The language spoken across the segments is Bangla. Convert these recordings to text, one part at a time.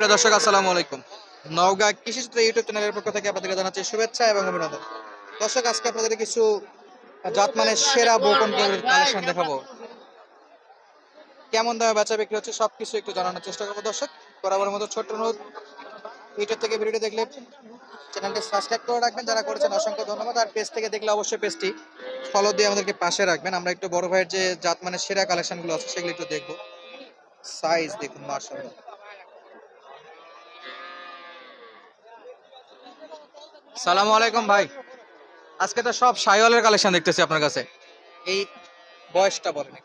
প্রিয় দর্শক, আসসালামু আলাইকুম। নওগাঁ কৃষিচিত্র ইউটিউব চ্যানেলের পক্ষ থেকে আপনাদেরকে জানাচ্ছি শুভেচ্ছা এবং অভিনন্দন। দর্শক, আজকে আপনাদের কিছু জাত মানে সেরা বকন কালেকশন দেখাবো? কেমন দামে বেচা বিক্রি হচ্ছে সবকিছু একটু জানানোর চেষ্টা করব দর্শক। বরাবরের মতো ছোট্ট অনুরোধ, ইউটিউব থেকে ভিডিওটি দেখলে চ্যানেলটি সাবস্ক্রাইব করে রাখবেন। যারা করেছেন অসংখ্য ধন্যবাদ। আর পেজ থেকে দেখলে অবশ্যই পেজটি ফলো দিয়ে আমাদেরকে পাশে রাখবেন। আমরা একটু বড় ভাইয়ের যে জাত মানে সেরা কালেকশনগুলো আছে, সেগুলো একটু দেখব। সাইজ দেখুন মার্শাল্লাহ সালামু আলাইকুম ভাই। আজকে তো সব সাইওয়ালের কালেকশন দেখতেছি আপনার কাছে। এই বয়সটা বলেন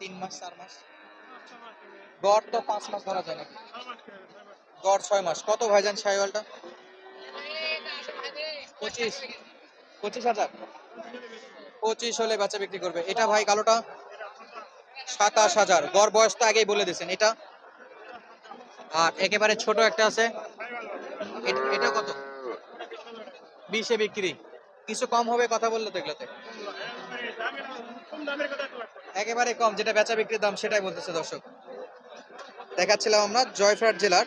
তিন মাস, চার মাস। গড় তো পাঁচ মাস ধরা যায় নাকি? গড় ছয় মাস। কত ভাইজান সাইওয়ালটা পঁচিশ। পঁচিশ হাজার? পঁচিশ হলে বাচ্চা বিক্রি করবে। এটা ভাই কালোটা? সাতাশ হাজার। গড় বয়স তো আগেই বলে দিয়েছেন। এটা? আর একেবারে ছোট একটা আছে। এটা- কত? বিশে বিক্রি। কিছু কম হবে কথা বলল তো এগুলোতে। একেবারে কম, যেটা বেচা বিক্রির দাম সেটাই বলতেছে দর্শক। দেখাচ্ছিলাম আমরা জয়ফ্রাট জেলার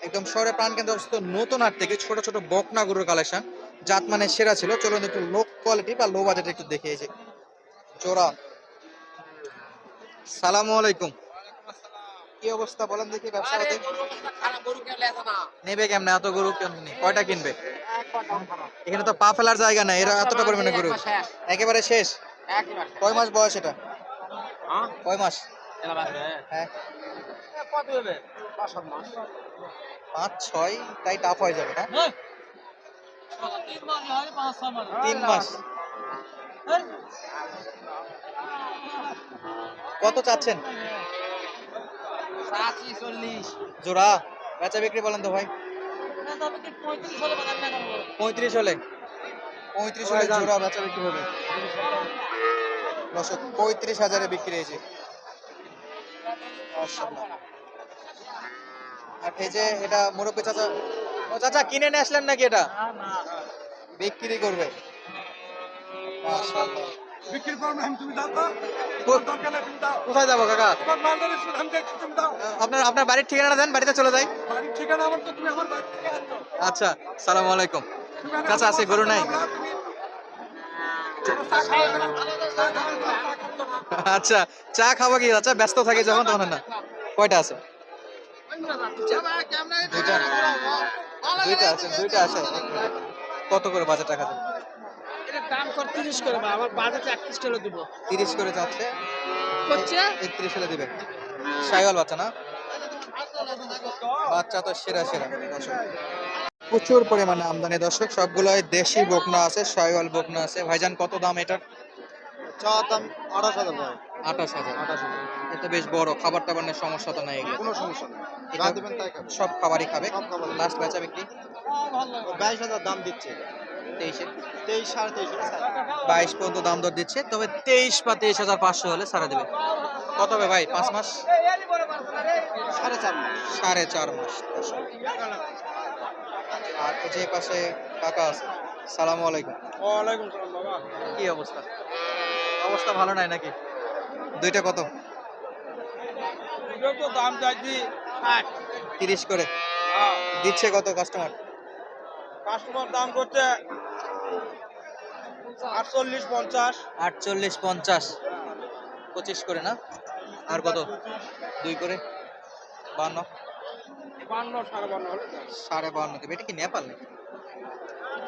একদম শহরে প্রাণকেন্দ্র অবস্থিত নতুন হাট থেকে ছোট ছোট বকনা গরুর কালেকশন। জাত মানে সেরা ছিল, চলুন একটু লো কোয়ালিটি বা লো বাজেট একটু দেখে এই যে জোড়া। সালামু আলাইকুম। কি অবস্থা বলেন দেখি ব্যবসা নেবে কেমনে? এত গরু কেমনি? কয়টা কিনবে? এখানে তো পা ফেলার জায়গা নাই। এরা এতটা পরিমাণে গরু। একেবারে শেষ? কয় মাস বয়স এটা? কয় মাস? হ্যাঁ। পাঁচ ছয় তাই টাফ হয়ে যাবে না? তিন মাস। কত চাচ্ছেন? জোড়া বেচা বিক্রি বলেন তো ভাই। পঁয়ত্রিশ হলে পঁয়ত্রিশ হলে? জোড়া বেচা বিক্রি হবে। দর্শক পঁয়ত্রিশ হাজারে বিক্রি হয়েছে। আর এই যে এটা মুরব্বী চাচা ও চাচা কিনে নিয়ে আসলেন নাকি এটা? বিক্রি করবে। মাশাআল্লাহ। বিক্রি করব তুমি দাও কোথায় যাব, কাকা? আপনার আপনার বাড়ির ঠিকানা দেন, বাড়িতে চলে যাই। আচ্ছা সালাম আলাইকুম। চাচা, আছে গরু নাই। আচ্ছা চা খাব কি আচ্ছা ব্যস্ত থাকে যখন, তখন না। কয়টা আছে? দুইটা আছে দুইটা আছে। কত করে বাজার টাকা দেন এটা দাম কর তিরিশ করে বা আমার বাজেটে একত্রিশ করে দিব। তিরিশ করে যাচ্ছে। হচ্ছে একত্রিশ হলে দিবে। সাইওয়াল বাচ্চা না? বাচ্চা তো সেরা সেরা। দর্শক প্রচুর পরিমাণে আমদানি। দর্শক সবগুলোই দেশি বকনা আছে সাইওয়াল বকনা আছে। ভাইজান কত দাম এটার? চা দাম আঠাশ হাজার ভাই। আঠাশ হাজার। আঠাশ হাজার। এটা বেশ বড় খাবার টাবারের সমস্যা তো নাই কোনো সমস্যা নেই। যা দেবেন তাই খাবে। সব খাবারই খাবে। লাস্ট বেচা বিক্রি? বাইশ হাজার দাম দিচ্ছে। তেইশে তেইশ সাড়ে তেইশ বাইশ পর্যন্ত দাম দর দিচ্ছে তবে তেইশ বা তেইশ হাজার পাঁচশো হলে সারা দেবে। কত হবে ভাই পাঁচ মাস? সাড়ে চার মাস। সাড়ে চার মাস আর যে পাশে কাকা আছে সালাম আলাইকুম। ওয়ালাইকুম সালাম বাবা। কি অবস্থা? অবস্থা ভালো নাই নাকি? দুইটা কত? দাম চাইছি তিরিশ করে। দিচ্ছে কত কাস্টমার কাস্টমার দাম করছে আটচল্লিশ পঞ্চাশ। আটচল্লিশ পঞ্চাশ। পঁচিশ করে না? আর কত? দুই করে? বান্ন? বান্ন সাড়ে বান্ন সাড়ে বান্ন এটা কি নেপাল নাকি?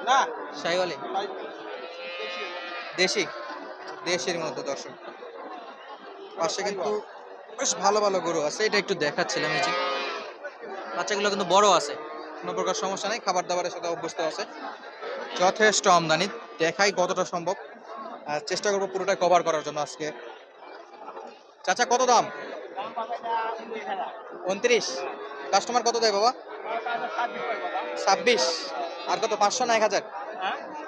না। সাইওয়ালি দেশি। দেশের মধ্যে দর্শক। পাশে কিন্তু বেশ ভালো ভালো গরু আছে। এটা একটু দেখাচ্ছিলাম এই যে। বাচ্চাগুলো কিন্তু বড় আছে। কোনো প্রকার সমস্যা নেই খাবার দাবারের সাথে অভ্যস্ত আছে। যথেষ্ট আমদানি, দেখাই কতটা সম্ভব। আর চেষ্টা করব পুরোটাই কভার করার জন্য আজকে। চাচা, কত দাম? উনত্রিশ। কাস্টমার কত দেয় বাবা? ছাব্বিশ। আর কত? পাঁচশো না এক হাজার?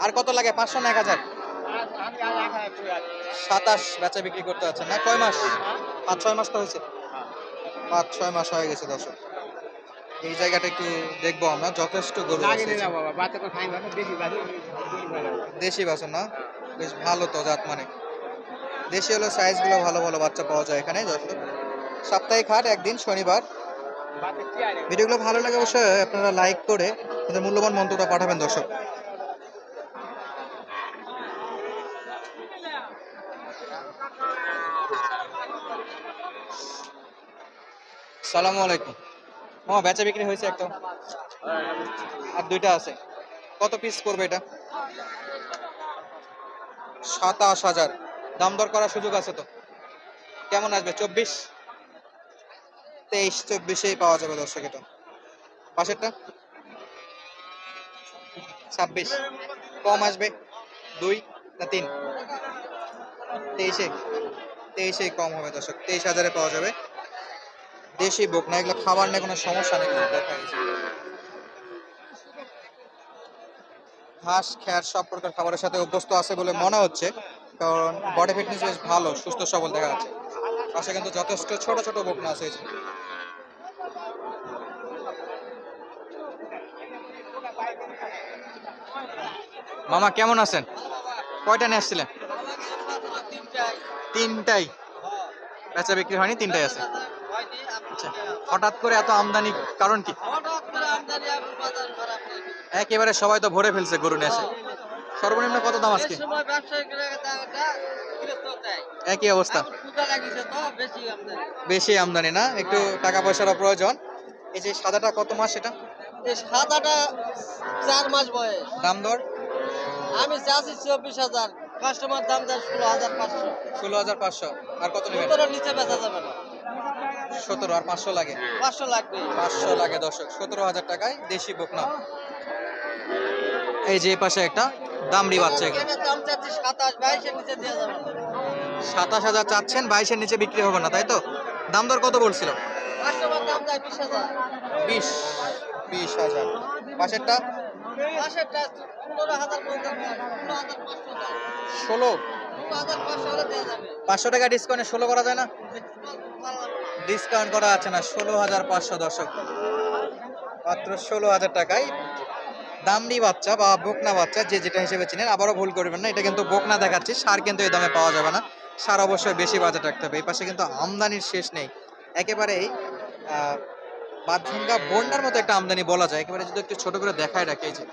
আর কত লাগে? পাঁচশো না এক হাজার? সাতাশ বেচা বিক্রি করতে আছে না? কয় মাস? পাঁচ ছয় মাস তো হয়েছে। পাঁচ ছয় মাস হয়ে গেছে দর্শক। এই জায়গাটা একটু দেখব আমরা যথেষ্ট গরু দেশি বাছুর না? বেশ ভালো তো জাত মানে। দেশি হলো সাইজগুলো ভালো ভালো বাচ্চা পাওয়া যায় এখানে দর্শক। সাপ্তাহিক হাট একদিন শনিবার। ভিডিওগুলো ভালো লাগে অবশ্যই আপনারা লাইক করে আপনাদের মূল্যবান মন্তব্যটা পাঠাবেন দর্শক। সালামু আলাইকুম। মামা, বেচা বিক্রি হয়েছে একটা আর দুইটা আছে। কত পিস করবে এটা? সাতাশ হাজার। দাম দর করার সুযোগ আছে তো? কেমন আসবে? চব্বিশ? তেইশ, চব্বিশেই পাওয়া যাবে দর্শক এটা। পাশেরটা? ছাব্বিশ। কম আসবে? দুই না তিন? তেইশে? তেইশেই কম হবে দর্শক। তেইশ হাজারে পাওয়া যাবে। দেশি বুক না, এগুলো খাবার নিয়ে কোনো সমস্যা নেই দেখা গেছে। ঘাস, খ্যার সব প্রকার খাবারের সাথে অভ্যস্ত আছে বলে মনে হচ্ছে, কারণ বডি ফিটনেস বেশ ভালো, সুস্থ, সবল দেখা যাচ্ছে। পাশে কিন্তু যথেষ্ট ছোট ছোট বকনা আছে মামা, কেমন আছেন? কয়টা নিয়ে আসছিলেন? তিনটাই। বেচা বিক্রি হয়নি, তিনটাই আছে। হঠাৎ করে এত আমদানি কারণ কি? একেবারে সবাই তো ভরে ফেলছে গরু নিয়ে সর্বনিম্ন কত দাম আজকে? একই অবস্থা। বেশি আমদানি। না একটু টাকা পয়সারও প্রয়োজন। এই যে সাদাটা কত মাস এটা? সাদাটা চার মাস বয়স। দাম দর? আমি চাচ্ছি চব্বিশ হাজার কাস্টমার দাম দেয় ষোলো হাজার পাঁচশো। ষোলো হাজার পাঁচশো। আর কত নেবেন? নিচে বেচা যাবে না। সতেরো আর পাঁচশো লাগে। পাঁচশো লাগবে। পাঁচশো লাগে দর্শক সতেরো হাজার টাকায় দেশি বকনা এই যে পাশে একটা দামড়ি বাচ্চা সাতাশ হাজার চাচ্ছেন বাইশের নিচে বিক্রি হবে না তাই তো? দাম দর কত বলছিল? বিশ বিশ হাজার। পাশেরটা? ষোলো। পাঁচশো টাকা ডিসকাউন্টে ষোলো করা যায় না। ডিসকাউন্ট করা আছে না ষোলো হাজার পাঁচশো দর্শক। মাত্র ষোলো হাজার টাকায়। দামনি বাচ্চা বা বকনা বাচ্চা, যে যেটা হিসেবে চিনেন, আবারও ভুল করবেন না, এটা কিন্তু বকনা দেখাচ্ছি, সার কিন্তু এই দামে পাওয়া যাবে না। সার অবশ্যই বেশি বাজেট রাখতে হবে, এই পাশে কিন্তু আমদানির শেষ নেই। একেবারেই বাদভাঙ্গা বন্যার মতো একটা আমদানি বলা যায়, একেবারে যদি একটু ছোট করে দেখায় রাখে যে।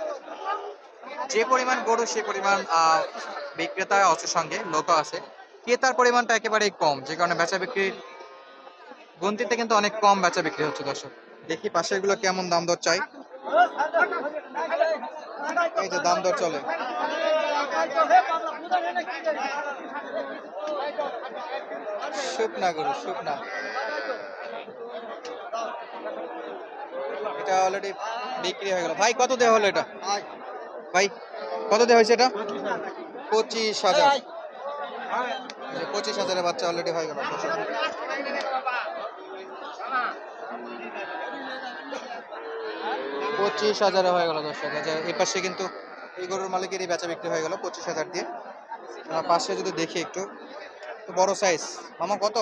যে পরিমাণ গরু, সে পরিমাণ বিক্রেতা আছে সঙ্গে লোক আছে। ক্রেতার পরিমাণটা একেবারেই কম, যে কারণে বেচা বিক্রির গন্তিতে কিন্তু অনেক কম বেচা বিক্রি হচ্ছে, দর্শক। দেখি পাশেরগুলো কেমন দাম দর চাই। এই যে দাম দর চলে। শুকনা গরু, শুকনা। এটা অলরেডি বিক্রি হয়ে গেল। ভাই, কত দেওয়া হলো এটা? ভাই, কত দেওয়া হয়েছে এটা? পঁচিশ হাজার। পঁচিশ হাজারের বাচ্চা অলরেডি হয়ে গেল পঁচিশ হাজারে হয়ে গেল দর্শক। যে এই পাশে কিন্তু এই গরুর মালিকেরই বেচা বিক্রি হয়ে গেল পঁচিশ হাজার দিয়ে। পাশে যদি দেখি একটু বড় সাইজ মামা কত?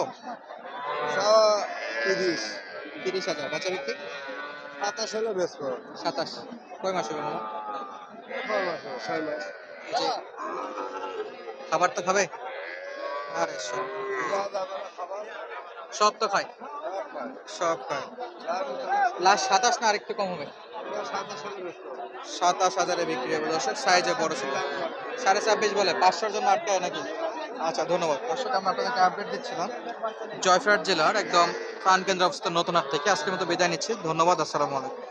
তিরিশ। তিরিশ হাজার। বেচা বিক্রি? সাতাশ হলে বেশ সাতাশ। কয় মাস হবে মামা? ছয় মাস খাবার তো খাবে? আরে সব। সব তো খায়। সব খায় লাস্ট সাতাশ না আরেকটু কম হবে? সাতাশ হাজারে বিক্রি হবে। দর্শক সাইজে বড় ছিল। সাড়ে ছাব্বিশ বলে, পাঁচশোর জন্য আটকায় নাকি? আচ্ছা ধন্যবাদ। দর্শক, আমরা আপনাদেরকে আপডেট দিচ্ছিলাম। জয়ফ্রাট জেলার একদম প্রাণ কেন্দ্র অবস্থিত নতুন হাট থেকে। আজকের মতো বিদায় নিচ্ছি। ধন্যবাদ, আসসালামু আলাইকুম।